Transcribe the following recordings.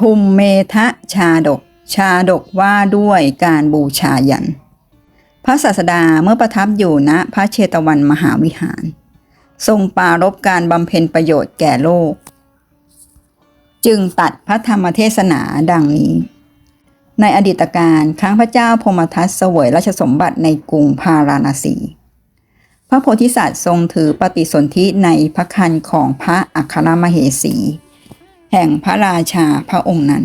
ทุมเมทะชาดก ชาดกว่าด้วยการบูชายัน พระศาสดาเมื่อประทับอยู่ณพระเชตวันมหาวิหาร ทรงปรารบการบำเพ็ญประโยชน์แก่โลก จึงตัดพระธรรมเทศนาดังนี้ ในอดีตการครั้งพระเจ้าพมทัตเสวยราชสมบัติในกรุงพาราณสีพระโพธิสัตว์ทรงถือปฏิสนธิในพระคันของพระอัครมเหสี แห่งพระราชาพระองค์นั้น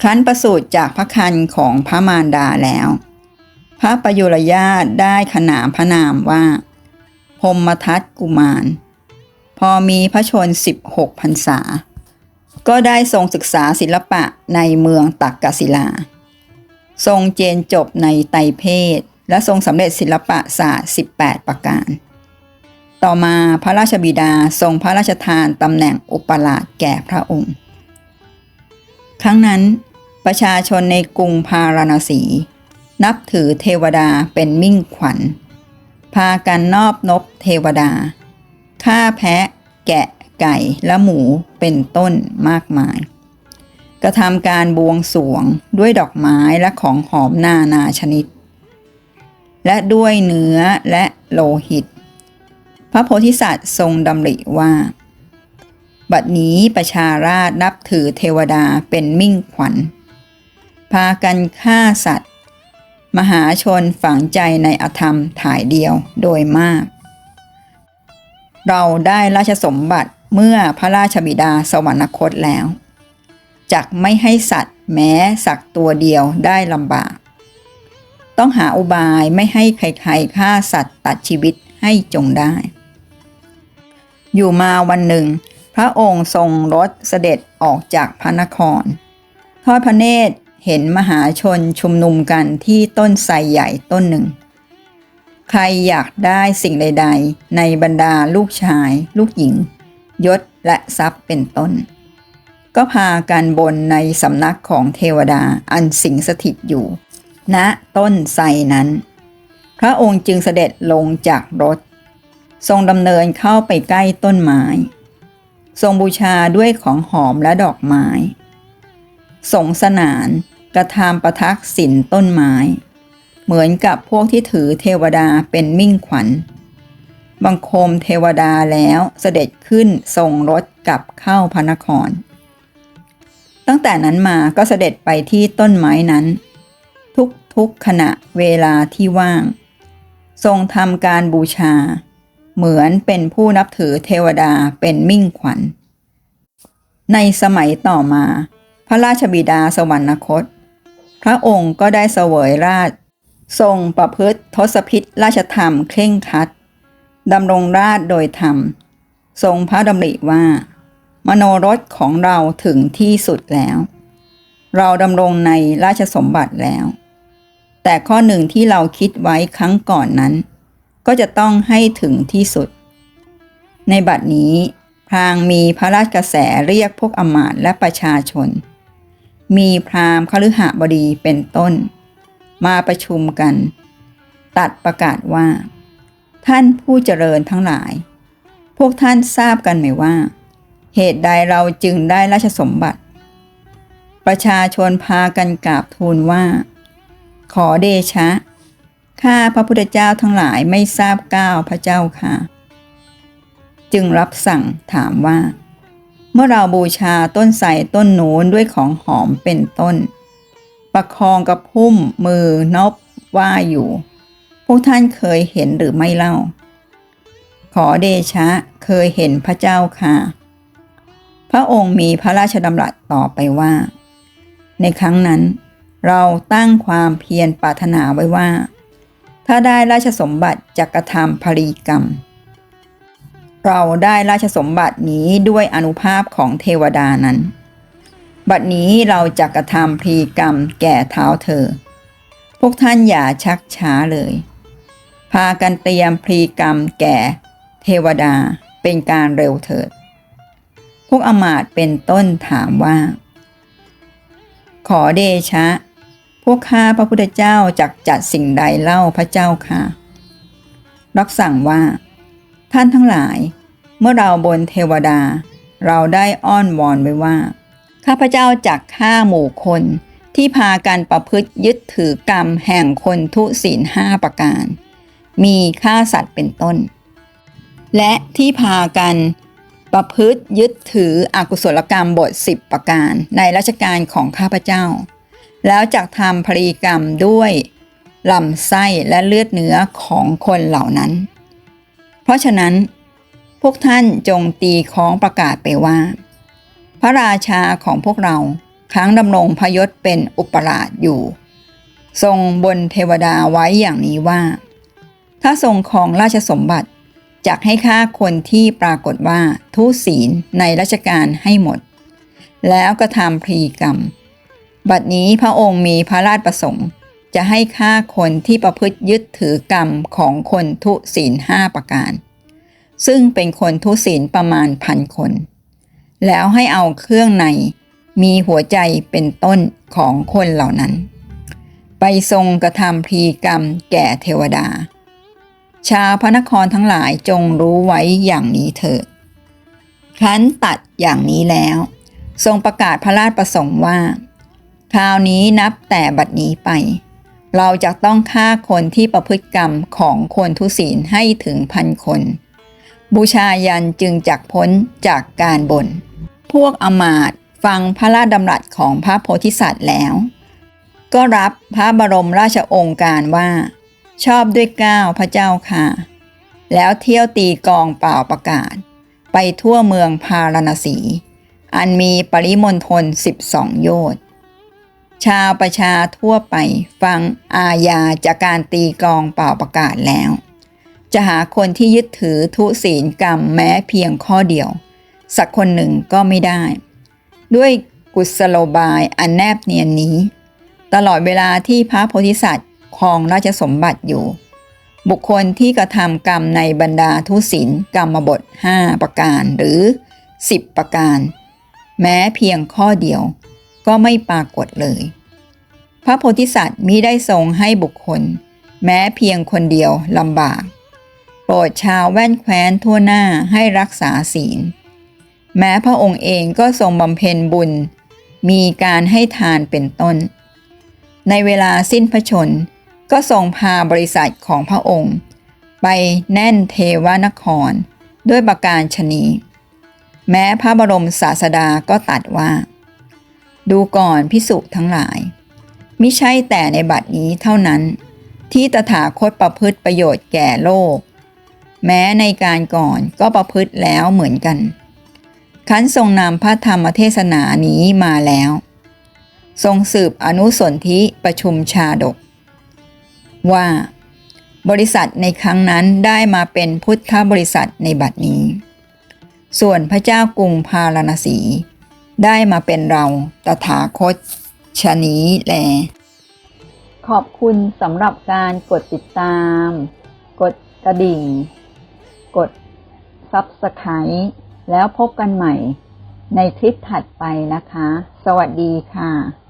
ครั้นประสูติจากพระคันของพระมารดาแล้ว พระประยุรญาตได้ขนามพระนามว่าพมทัตกุมาร พอมีพระชน 16พรรษา ก็ได้ทรงศึกษาศิลปะในเมืองตักกศิลา ทรงเจนจบในไตเพศ และทรงสำเร็จศิลปะศาสตร์ 18 ประการ ต่อมาพระราชบิดาทรงพระราชทานตำแหน่งอุปราชแก่พระองค์ ครั้งนั้น ประชาชนในกรุงพาราณสี นับถือเทวดาเป็นมิ่งขวัญ พากันนอบนบเทวดาฆ่าแพะ แกะไก่และหมูเป็นต้นมากมาย กระทำการบวงสรวงด้วยดอกไม้และของหอมนานาชนิด และด้วยเนื้อและโลหิต พระโพธิสัตว์ทรงดำริว่า บัดนี้ประชาราชนับถือเทวดาเป็นมิ่งขวัญ พากันฆ่าสัตว์ มหาชนฝังใจในอธรรมถ่ายเดียวโดยมาก เราได้ราชสมบัติเมื่อพระราชบิดาสวรรคตแล้วจักไม่ให้สัตว์แม้สักตัวเดียวได้ลำบาก ต้องหาอุบายไม่ให้ใครๆฆ่าสัตว์ตัดชีวิตให้จงได้ อยู่มาวันหนึ่ง พระองค์ทรงรถเสด็จออกจากพระนคร ทอดพระเนตรเห็นมหาชนชุมนุมกันที่ต้นไทรใหญ่ต้นหนึ่ง ใครอยากได้สิ่งใด ๆ ในบรรดาลูกชาย ลูกหญิง ยศและทรัพย์เป็นต้น ก็พากันบนในสำนักของเทวดาอันสิงสถิตอยู่ณต้นไทรนั้น พระองค์จึงเสด็จลงจากรถ ทรงดำเนินเข้าไปใกล้ต้นไม้ ทรงบูชาด้วยของหอมและดอกไม้สงสนานกระทำประทักษิณต้นไม้ เหมือนกับพวกที่ถือเทวดาเป็นมิ่งขวัญ บังคมเทวดาแล้วเสด็จขึ้นทรงรถกลับเข้าพระนคร ตั้งแต่นั้นมาก็เสด็จไปที่ต้นไม้นั้น ทุกทุกขณะเวลาที่ว่าง ทรงทำการบูชา เหมือนเป็นผู้นับถือเทวดาเป็นมิ่งขวัญ ในสมัยต่อมา พระราชบิดาสวรรคต พระองค์ก็ได้เสวยราช ทรงประพฤติทศพิษราชธรรมเคร่งครัดดำรงราชโดยธรรม ทรงพระดำริว่า มโนรสของเราถึงที่สุดแล้ว เราดำรงในราชสมบัติแล้ว แต่ข้อหนึ่งที่เราคิดไว้ครั้งก่อนนั้น ก็จะต้องให้ถึงที่สุด ในบัดนี้พรางมีพระราชกระแสเรียกพวกอมาตย์และประชาชน มีพราหมณ์คฤหบดีเป็นต้น มาประชุมกัน ตัดประกาศว่า ท่านผู้เจริญทั้งหลาย พวกท่านทราบกันไหมว่า เหตุใดเราจึงได้ราชสมบัติ ประชาชนพากันกราบทูลว่า ขอเดชะ ข้าพระพุทธเจ้าทั้งหลายไม่ทราบก้าวพระเจ้าค่ะ จึงรับสั่งถามว่า เมื่อเราบูชาต้นไทรต้นโน้นด้วยของหอมเป็นต้น ประคองกระพุ่มมือนบว่าอยู่ พวกท่านเคยเห็นหรือไม่เล่า ขอเดชะเคยเห็นพระเจ้าค่ะ พระองค์มีพระราชดำรัสต่อไปว่า ในครั้งนั้น เราตั้งความเพียรปรารถนาไว้ว่า ถ้าได้ราชสมบัติจะกระทำภรีกรรม เราได้ราชสมบัตินี้ด้วยอนุภาพของเทวดานั้น บัดนี้เราจะกระทำพรีกรรมแก่เท้าเธอ พวกท่านอย่าชักช้าเลย พากันเตรียมพรีกรรมแก่เทวดาเป็นการเร็วเถิด พวกอมาตเป็นต้นถามว่า ขอเดชะ พวกข้าพระพุทธเจ้าจักจัดสิ่งใดเล่าพระเจ้าค่ะ รับสั่งว่า ท่านทั้งหลาย เมื่อเราบนเทวดา เราได้อ้อนวอนไว้ว่า ข้าพระเจ้าจักฆ่าหมู่คนที่พากันประพฤติยึดถือกรรมแห่งคนทุศีลห้าประการ มีฆ่าสัตว์เป็นต้น และที่พากันประพฤติยึดถืออกุศลกรรมบทสิบประการในราชการของข้าพเจ้า แล้วจักทำพรีกรรมด้วยลำไส้และเลือดเนื้อของคนเหล่านั้น เพราะฉะนั้น พวกท่านจงตีคองประกาศไปว่า พระราชาของพวกเราครั้งดำรงพยศเป็นอุปราชอยู่ ทรงบนเทวดาไว้อย่างนี้ว่า ถ้าทรงของราชสมบัติจักให้ฆ่าคนที่ปรากฏว่าทุศีลในราชการให้หมด แล้วกระทำพรีกรรม บัดนี้พระองค์มีพระราชประสงค์ จะให้ฆ่าคนที่ประพฤติยึดถือกรรมของคนทุศีลห้าประการ ซึ่งเป็นคนทุศีลประมาณพันคน แล้วให้เอาเครื่องในมีหัวใจเป็นต้นของคนเหล่านั้น ไปทรงกระทำพรีกรรมแก่เทวดา ชาวพระนครทั้งหลายจงรู้ไว้อย่างนี้เถิดครั้นตัดอย่างนี้แล้ว ทรงประกาศพระราชประสงค์ว่า คราวนี้นับแต่บัดนี้ไป เราจะต้องฆ่าคนที่ประพฤติกรรมของคนทุศีลให้ถึงพันคน บูชายันจึงจักพ้นจากการบน่นพวกอมาตฟังพระราชดำรัสของพระโพธิสัตว์แล้ว ก็รับพระบรมราชองค์การว่า ชอบด้วยก้าวพระเจ้าค่ะ แล้วเที่ยวตีกองเปล่าประกาศ ไปทั่วเมืองพาราณสี อันมีปริมณฑล12 โยชน์ ชาวประชาทั่วไปฟังอาญาจากการตีกองเป่าประกาศแล้ว จะหาคนที่ยึดถือทุศีลกรรมแม้เพียงข้อเดียว สักคนหนึ่งก็ไม่ได้ ด้วยกุศโลบายอันแนบเนียนนี้ ตลอดเวลาที่พระโพธิสัตว์ครองราชสมบัติอยู่ บุคคลที่กระทำกรรมในบรรดาทุศีลกรรมบท 5 ประการหรือ 10 ประการ แม้เพียงข้อเดียว ก็ไม่ปรากฏเลย พระโพธิสัตว์มิได้ทรงให้บุคคล แม้เพียงคนเดียวลำบาก โปรดชาวแว่นแคว้นทั่วหน้าให้รักษาศีล แม้พระองค์เองก็ทรงบำเพ็ญบุญ มีการให้ทานเป็นต้น ในเวลาสิ้นพระชนก็ทรงพาบริษัทของพระองค์ ไปแน่นเทวนคร ด้วยประการชนี แม้พระบรมศาสดาก็ตัดว่า ดูก่อนพิสุทั้งหลายมิใช่แต่ในบัดนี้เท่านั้น ที่ตถาคตประพฤติประโยชน์แก่โลก แม้ในการก่อนก็ประพฤติแล้วเหมือนกันคันทรงนำพระธรรมเทศนานี้มาแล้ว ทรงสืบอนุสนธิประชุมชาดก ว่า บริษัทในครั้งนั้นได้มาเป็นพุทธบริษัทในบัดนี้ ส่วนพระเจ้ากรุงพาราณสี ได้มาเป็นเราตถาคตชะนีแล ขอบคุณสำหรับการกดติดตาม กดกระดิ่ง กด Subscribe แล้วพบกันใหม่ในคลิปถัดไปนะคะ สวัสดีค่ะ